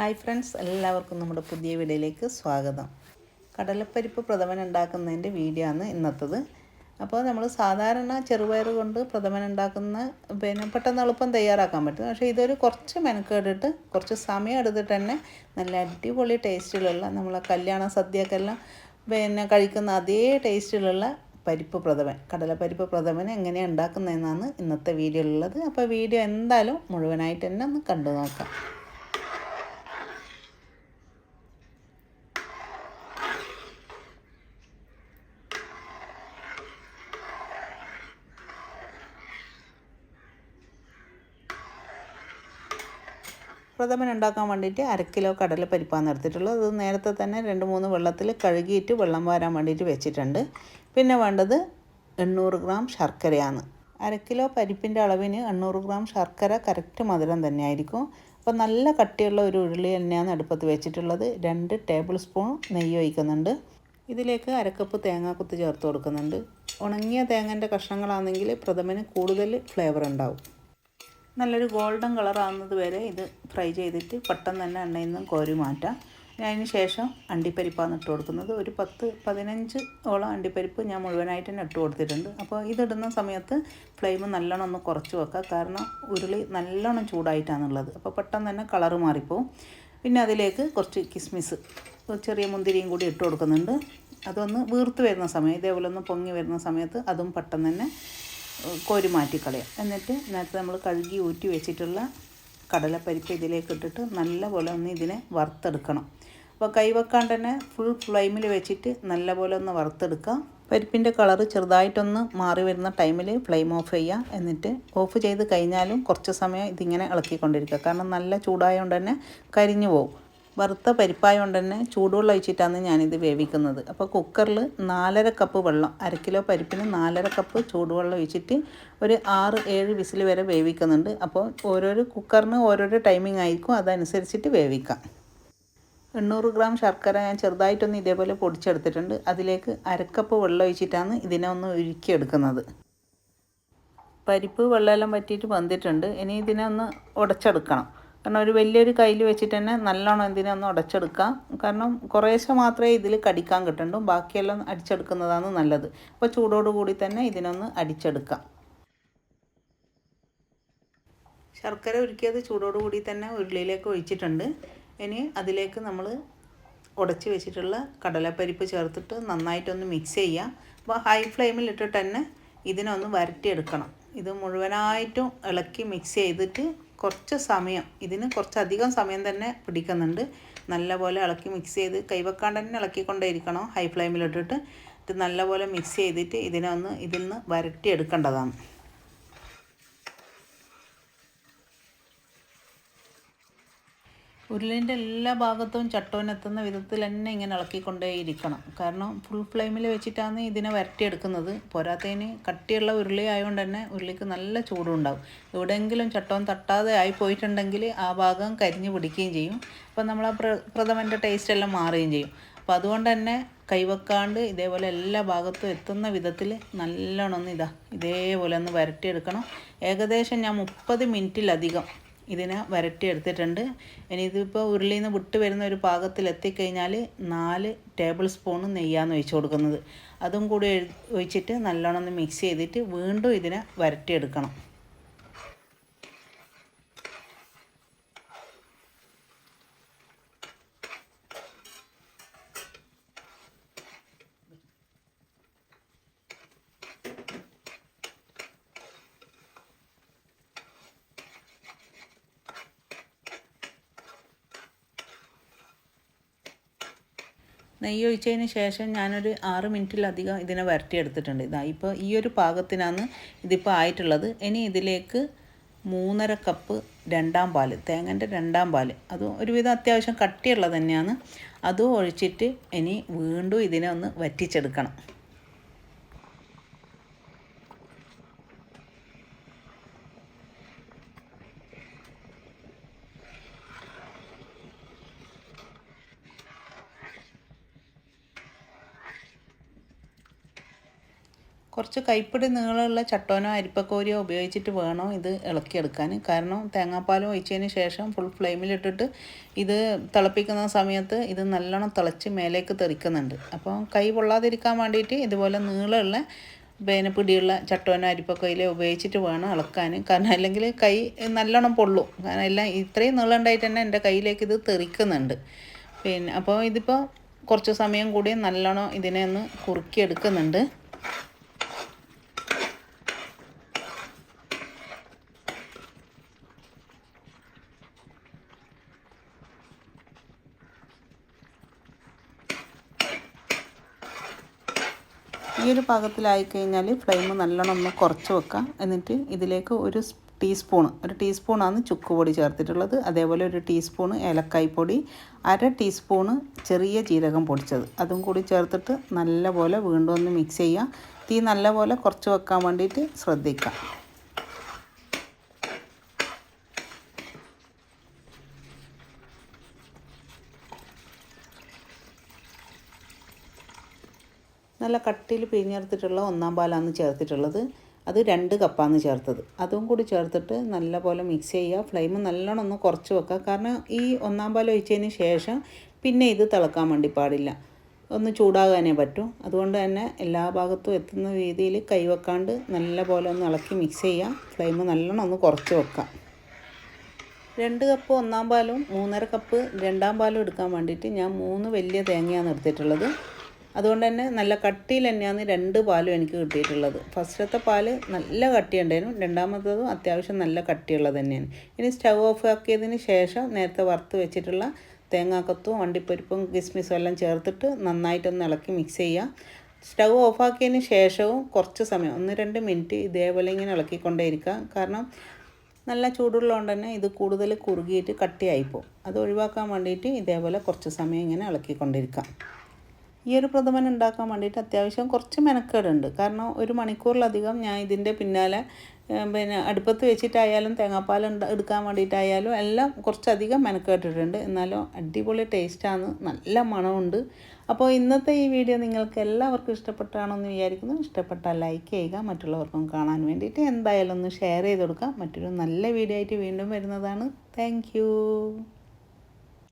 Hi friends എല്ലാവർക്കും നമ്മുടെ പുതിയ വീഡിയോയിലേക്ക് സ്വാഗതം. കടലപ്പരിപ്പ് പ്രഥമൻ ഉണ്ടാക്കുന്നതിന്റെ വീഡിയോ ആണ് ഇന്നത്തത്. അപ്പോൾ നമ്മൾ സാധാരണ ചെറുപയർ കൊണ്ട് പ്രഥമൻ ഉണ്ടാക്കുന്ന പിന്നെ പെട്ടെന്ന് എളുപ്പം തയ്യാറാക്കാൻ പറ്റും. പക്ഷേ ഇതൊരു കുറച്ച് മെനക്കേടിട്ട് കുറച്ച് സമയം എടുത്തിട്ട് തന്നെ നല്ല അടിപൊളി ടേസ്റ്റിലുള്ള നമ്മളെ കല്യാണ സദ്യക്കെല്ലാം പിന്നെ കഴിക്കുന്ന അതേ ടേസ്റ്റിലുള്ള പരിപ്പ് പ്രഥമൻ കടലപ്പരിപ്പ് പ്രഥമൻ എങ്ങനെയാണ് ഉണ്ടാക്കുന്നതെന്നാണ് ഇന്നത്തെ വീഡിയോയിലുള്ളത്. അപ്പോൾ വീഡിയോ എന്തായാലും മുഴുവനായിട്ട് തന്നെ ഒന്ന് കണ്ടു നോക്കാം. പ്രഥമൻ ഉണ്ടാക്കാൻ വേണ്ടിയിട്ട് അര കിലോ കടലപ്പരിപ്പാണ് എടുത്തിട്ടുള്ളത്. അത് നേരത്തെ തന്നെ രണ്ട് മൂന്ന് വെള്ളത്തിൽ കഴുകിയിട്ട് വെള്ളം വാരാൻ വേണ്ടിയിട്ട് വെച്ചിട്ടുണ്ട്. പിന്നെ വേണ്ടത് എണ്ണൂറ് ഗ്രാം ശർക്കരയാണ്. അര കിലോ പരിപ്പിന്റെ അളവിന് എണ്ണൂറ് ഗ്രാം ശർക്കര കറക്റ്റ് മധുരം തന്നെയായിരിക്കും. അപ്പോൾ നല്ല കട്ടിയുള്ള ഒരു ഉരുളി തന്നെയാണ് അടുപ്പത്ത് വെച്ചിട്ടുള്ളത്. രണ്ട് ടേബിൾ സ്പൂൺ നെയ്യ് ഒഴിക്കുന്നുണ്ട്. ഇതിലേക്ക് അരക്കപ്പ് തേങ്ങാക്കുത്ത് ചേർത്ത് കൊടുക്കുന്നുണ്ട്. ഉണങ്ങിയ തേങ്ങന്റെ കഷ്ണങ്ങളാണെങ്കിൽ പ്രഥമന് കൂടുതൽ ഫ്ലേവർ ഉണ്ടാവും. നല്ലൊരു ഗോൾഡൻ കളർ ആകുന്നത് വരെ ഇത് ഫ്രൈ ചെയ്തിട്ട് പെട്ടെന്ന് തന്നെ എണ്ണയിൽ നിന്നും കോരി മാറ്റാം. അതിന് ശേഷം അണ്ടിപ്പരിപ്പാണ് ഇട്ട് കൊടുക്കുന്നത്. ഒരു പത്ത് പതിനഞ്ച് ഓളം അണ്ടിപ്പരിപ്പ് ഞാൻ മുഴുവനായിട്ട് തന്നെ ഇട്ട് കൊടുത്തിട്ടുണ്ട്. അപ്പോൾ ഇതിടുന്ന സമയത്ത് ഫ്ലെയിം നല്ലോണം ഒന്ന് കുറച്ച് വെക്കുക കാരണം ഉരുളി നല്ലോണം ചൂടായിട്ടാണുള്ളത്. അപ്പോൾ പെട്ടെന്ന് തന്നെ കളറ് മാറിപ്പോവും. പിന്നെ അതിലേക്ക് കുറച്ച് കിസ്മിസ് ചെറിയ മുന്തിരിയും കൂടി ഇട്ട് കൊടുക്കുന്നുണ്ട്. അതൊന്ന് വീർത്ത് വരുന്ന സമയം ഇതേപോലെ ഒന്ന് പൊങ്ങി വരുന്ന സമയത്ത് അതും പെട്ടെന്ന് തന്നെ കോരി മാറ്റിക്കളയാം. എന്നിട്ട് നേരത്തെ നമ്മൾ കഴുകി ഊറ്റി വെച്ചിട്ടുള്ള കടലപ്പരിപ്പ് ഇതിലേക്ക് ഇട്ടിട്ട് നല്ലപോലെ ഒന്ന് ഇതിനെ വറുത്തെടുക്കണം. അപ്പോൾ കൈവെക്കാണ്ട് തന്നെ ഫുൾ ഫ്ലെയിമിൽ വെച്ചിട്ട് നല്ലപോലെ ഒന്ന് വറുത്തെടുക്കാം. പരിപ്പിന്റെ കളറ് ചെറുതായിട്ടൊന്ന് മാറി വരുന്ന ടൈമിൽ ഫ്ലെയിം ഓഫ് ചെയ്യുക എന്നിട്ട് ഓഫ് ചെയ്ത് കഴിഞ്ഞാലും കുറച്ച് സമയം ഇതിങ്ങനെ ഇളക്കിക്കൊണ്ടിരിക്കുക. കാരണം നല്ല ചൂടായതുകൊണ്ട് തന്നെ കരിഞ്ഞു പോകും. വറുത്ത പരിപ്പായതുകൊണ്ട് തന്നെ ചൂടുവെള്ളം ഒഴിച്ചിട്ടാണ് ഞാനിത് വേവിക്കുന്നത്. അപ്പോൾ കുക്കറിൽ നാലര കപ്പ് വെള്ളം അര കിലോ പരിപ്പിന് നാലര കപ്പ് ചൂടുവെള്ളം ഒഴിച്ചിട്ട് ഒരു ആറ് ഏഴ് വിസിൽ വരെ വേവിക്കുന്നുണ്ട്. അപ്പോൾ ഓരോരോ കുക്കറിന് ഓരോരോ ടൈമിംഗ് ആയിരിക്കും. അതനുസരിച്ചിട്ട് വേവിക്കാം. എണ്ണൂറ് ഗ്രാം ശർക്കര ഞാൻ ചെറുതായിട്ടൊന്ന് ഇതേപോലെ പൊടിച്ചെടുത്തിട്ടുണ്ട്. അതിലേക്ക് അരക്കപ്പ് വെള്ളം ഒഴിച്ചിട്ടാണ് ഇതിനെ ഒന്ന് ഉരുക്കിയെടുക്കുന്നത്. പരിപ്പ് വെള്ളമെല്ലാം പറ്റിയിട്ട് വന്നിട്ടുണ്ട് ഇനി ഇതിനെ ഒന്ന് ഉടച്ചെടുക്കണം. കാരണം ഒരു വലിയൊരു കയ്യിൽ വെച്ചിട്ട് തന്നെ നല്ലോണം എന്തിനെ ഒന്ന് ഉടച്ചെടുക്കാം. കാരണം കുറേശ്ശെ മാത്രമേ ഇതിൽ കടിക്കാൻ കിട്ടുള്ളൂ ബാക്കിയെല്ലാം അടിച്ചെടുക്കുന്നതാണ് നല്ലത്. അപ്പോൾ ചൂടോട് കൂടി തന്നെ ഇതിനൊന്ന് അടിച്ചെടുക്കാം. ശർക്കര ഉരുക്കിയത് ചൂടോട് കൂടി തന്നെ ഉരുളിയിലേക്ക് ഒഴിച്ചിട്ടുണ്ട്. ഇനി അതിലേക്ക് നമ്മൾ ഉടച്ച് വെച്ചിട്ടുള്ള കടലപ്പരിപ്പ് ചേർത്തിട്ട് നന്നായിട്ടൊന്ന് മിക്സ് ചെയ്യുക അപ്പോൾ ഹൈ ഫ്ലെയിമിൽ ഇട്ടിട്ട് തന്നെ ഇതിനൊന്ന് വരട്ടിയെടുക്കണം. ഇത് മുഴുവനായിട്ടും ഇളക്കി മിക്സ് ചെയ്തിട്ട് കുറച്ച് സമയം ഇതിന് കുറച്ചധികം സമയം തന്നെ പിടിക്കുന്നുണ്ട്. നല്ലപോലെ ഇളക്കി മിക്സ് ചെയ്ത് കൈവെക്കാണ്ട് തന്നെ ഇളക്കിക്കൊണ്ടേ ഇരിക്കണം ഹൈ ഫ്ലെയിമിലിട്ടിട്ട് ഇത് നല്ലപോലെ മിക്സ് ചെയ്തിട്ട് ഇതിനെ ഒന്ന് ഇതിൽ നിന്ന് വരട്ടിയെടുക്കേണ്ടതാണ്. ഉരുളിന്റെ എല്ലാ ഭാഗത്തും ചട്ടോനെത്തുന്ന വിധത്തിൽ തന്നെ ഇങ്ങനെ ഇളക്കിക്കൊണ്ടേയിരിക്കണം. കാരണം ഫുൾ ഫ്ലെയിമിൽ വെച്ചിട്ടാണ് ഇതിനെ വരട്ടിയെടുക്കുന്നത്. പോരാത്തതിന് കട്ടിയുള്ള ഉരുളി ആയതുകൊണ്ട് തന്നെ ഉരുളിക്ക് നല്ല ചൂടുണ്ടാവും. എവിടെയെങ്കിലും ചട്ടോൻ തട്ടാതെ ആയി പോയിട്ടുണ്ടെങ്കിൽ ആ ഭാഗം കരിഞ്ഞു പിടിക്കുകയും ചെയ്യും. അപ്പം നമ്മൾ ആ പ്ര പ്രഥമന്റെ ടേസ്റ്റ് എല്ലാം മാറുകയും ചെയ്യും. അപ്പോൾ അതുകൊണ്ട് തന്നെ കൈവെക്കാണ്ട് ഇതേപോലെ എല്ലാ ഭാഗത്തും എത്തുന്ന വിധത്തിൽ നല്ലോണം ഒന്ന് ഇതാ ഇതേപോലെ ഒന്ന് വരട്ടിയെടുക്കണം. ഏകദേശം ഞാൻ മുപ്പത് മിനിറ്റിലധികം ഇതിനെ വരട്ടിയെടുത്തിട്ടുണ്ട് ഇനി ഇതിപ്പോൾ ഉരുളിയിൽ നിന്ന് വിട്ട് വരുന്ന ഒരു പാകത്തിൽ എത്തിക്കഴിഞ്ഞാൽ നാല് ടേബിൾ സ്പൂൺ നെയ്യാന്ന് ഒഴിച്ചു കൊടുക്കുന്നത്. അതും കൂടി ഒഴിച്ചിട്ട് നല്ലോണം ഒന്ന് മിക്സ് ചെയ്തിട്ട് വീണ്ടും ഇതിനെ വരട്ടിയെടുക്കണം. നെയ്യ് ഒഴിച്ചതിന് ശേഷം ഞാനൊരു ആറ് മിനിറ്റിലധികം ഇതിനെ വരട്ടിയെടുത്തിട്ടുണ്ട്. ഇതാ ഇപ്പോൾ ഈ ഒരു പാകത്തിനാണ് ഇതിപ്പോൾ ആയിട്ടുള്ളത്. ഇനി ഇതിലേക്ക് മൂന്നര കപ്പ് രണ്ടാം പാൽ തേങ്ങന്റെ രണ്ടാം പാൽ അത് ഒരുവിധം അത്യാവശ്യം കട്ടിയുള്ളത് തന്നെയാണ്. അതും ഒഴിച്ചിട്ട് ഇനി വീണ്ടും ഇതിനെ ഒന്ന് വറ്റിച്ചെടുക്കണം. കുറച്ച് കൈപ്പിടി നീളമുള്ള ചട്ടോനോ അരിപ്പക്കോരിയോ ഉപയോഗിച്ചിട്ട് വേണം ഇത് ഇളക്കിയെടുക്കാൻ. കാരണം തേങ്ങാപ്പാലും ഒഴിച്ചതിന് ശേഷം ഫുൾ ഫ്ലെയിമിലിട്ടിട്ട് ഇത് തിളപ്പിക്കുന്ന സമയത്ത് ഇത് നല്ലോണം തിളച്ച് മേലേക്ക് തെറിക്കുന്നുണ്ട്. അപ്പോൾ കൈ പൊള്ളാതിരിക്കാൻ വേണ്ടിയിട്ട് ഇതുപോലെ നീളമുള്ള പിന്നെ പിടിയുള്ള ചട്ടോനോ അരിപ്പക്കോയിലോ ഉപയോഗിച്ചിട്ട് വേണം ഇളക്കാൻ. കാരണം അല്ലെങ്കിൽ കൈ നല്ലോണം പൊള്ളും. കാരണം എല്ലാം ഇത്രയും നീളം ഉണ്ടായിട്ട് തന്നെ എന്റെ കയ്യിലേക്ക് ഇത് തെറിക്കുന്നുണ്ട്. പിന്നെ അപ്പോൾ ഇതിപ്പോൾ കുറച്ച് സമയം കൂടി നല്ലോണം ഇതിനെ ഒന്ന് കുറുക്കിയെടുക്കുന്നുണ്ട്. ഈ ഒരു പാകത്തിലായി കഴിഞ്ഞാൽ ഫ്ലെയിം നല്ലോണം ഒന്ന് കുറച്ച് വെക്കാം. എന്നിട്ട് ഇതിലേക്ക് ഒരു ടീസ്പൂൺ ഒരു ടീസ്പൂണാണ് ചുക്ക് പൊടി ചേർത്തിട്ടുള്ളത്. അതേപോലെ ഒരു ടീസ്പൂൺ ഏലക്കായ് പൊടി അര ടീസ്പൂണ് ചെറിയ ജീരകം പൊടിച്ചത്. അതും കൂടി ചേർത്തിട്ട് നല്ലപോലെ വീണ്ടും ഒന്ന് മിക്സ് ചെയ്യുക. തീ നല്ലപോലെ കുറച്ച് വെക്കാൻ വേണ്ടിയിട്ട് ശ്രദ്ധിക്കാം നല്ല കട്ടിയിൽ പിഴിഞ്ഞെടുത്തിട്ടുള്ള ഒന്നാം പാലാണ് ചേർത്തിട്ടുള്ളത്. അത് രണ്ട് കപ്പാണ് ചേർത്തത്. അതും കൂടി ചേർത്തിട്ട് നല്ല പോലെ മിക്സ് ചെയ്യുക. ഫ്ലെയിം നല്ലോണം ഒന്ന് കുറച്ച് വെക്കുക. കാരണം ഈ ഒന്നാം പാൽ ഒഴിച്ചതിന് ശേഷം പിന്നെ ഇത് തിളക്കാൻ വേണ്ടി പാടില്ല. ഒന്ന് ചൂടാകാനേ പറ്റും. അതുകൊണ്ട് തന്നെ എല്ലാ ഭാഗത്തും എത്തുന്ന രീതിയിൽ കൈവെക്കാണ്ട് നല്ല പോലെ ഒന്ന് ഇളക്കി മിക്സ് ചെയ്യുക. ഫ്ലെയിം നല്ലോണം ഒന്ന് കുറച്ച് വെക്കാം രണ്ട് കപ്പ് ഒന്നാം പാലും മൂന്നര കപ്പ് രണ്ടാം പാലും എടുക്കാൻ വേണ്ടിയിട്ട് ഞാൻ മൂന്ന് വലിയ തേങ്ങയാണ് എടുത്തിട്ടുള്ളത്. അതുകൊണ്ട് തന്നെ നല്ല കട്ടിയിൽ തന്നെയാണ് രണ്ട് പാലും എനിക്ക് കിട്ടിയിട്ടുള്ളത്. ഫസ്റ്റത്തെ പാൽ നല്ല കട്ടിയുണ്ടായിരുന്നു. രണ്ടാമത്തതും അത്യാവശ്യം നല്ല കട്ടിയുള്ളത് തന്നെയാണ്. ഇനി സ്റ്റവ് ഓഫ് ആക്കിയതിന് ശേഷം നേരത്തെ വറുത്ത് വെച്ചിട്ടുള്ള തേങ്ങാക്കത്തും വണ്ടിപ്പരിപ്പും കിസ്മിസും എല്ലാം ചേർത്തിട്ട് നന്നായിട്ടൊന്ന് ഇളക്കി മിക്സ് ചെയ്യുക സ്റ്റൗ ഓഫാക്കിയതിന് ശേഷവും കുറച്ച് സമയം ഒന്ന് രണ്ട് മിനിറ്റ് ഇതേപോലെ ഇങ്ങനെ ഇളക്കിക്കൊണ്ടേയിരിക്കുക കാരണം നല്ല ചൂടുള്ളതുകൊണ്ട് തന്നെ ഇത് കൂടുതൽ കുറുകിയിട്ട് കട്ടിയായിപ്പോൾ അത് ഒഴിവാക്കാൻ വേണ്ടിയിട്ട് ഇതേപോലെ കുറച്ച് സമയം ഇങ്ങനെ ഇളക്കിക്കൊണ്ടിരിക്കാം. ഈ ഒരു പ്രഥമൻ ഉണ്ടാക്കാൻ വേണ്ടിയിട്ട് അത്യാവശ്യം കുറച്ച് മെനക്കേടുണ്ട്. കാരണം ഒരു മണിക്കൂറിലധികം ഞാൻ ഇതിന്റെ പിന്നാലെ പിന്നെ അടുപ്പത്ത് വെച്ചിട്ടായാലും തേങ്ങാപ്പാൽ എടുക്കാൻ വേണ്ടിയിട്ടായാലും എല്ലാം കുറച്ചധികം മെനക്കേട്ടിട്ടുണ്ട്. എന്നാലും അടിപൊളി ടേസ്റ്റാണ് നല്ല മണമുണ്ട്. അപ്പോൾ ഇന്നത്തെ ഈ വീഡിയോ നിങ്ങൾക്ക് എല്ലാവർക്കും ഇഷ്ടപ്പെട്ടാണോ എന്ന് വിചാരിക്കുന്നു. ഇഷ്ടപ്പെട്ടാൽ ലൈക്ക് ചെയ്യുക മറ്റുള്ളവർക്കും കാണാൻ വേണ്ടിയിട്ട് എന്തായാലും ഒന്ന് ഷെയർ ചെയ്ത് കൊടുക്കുക. മറ്റൊരു നല്ല വീഡിയോ ആയിട്ട് വീണ്ടും വരുന്നതാണ്. താങ്ക്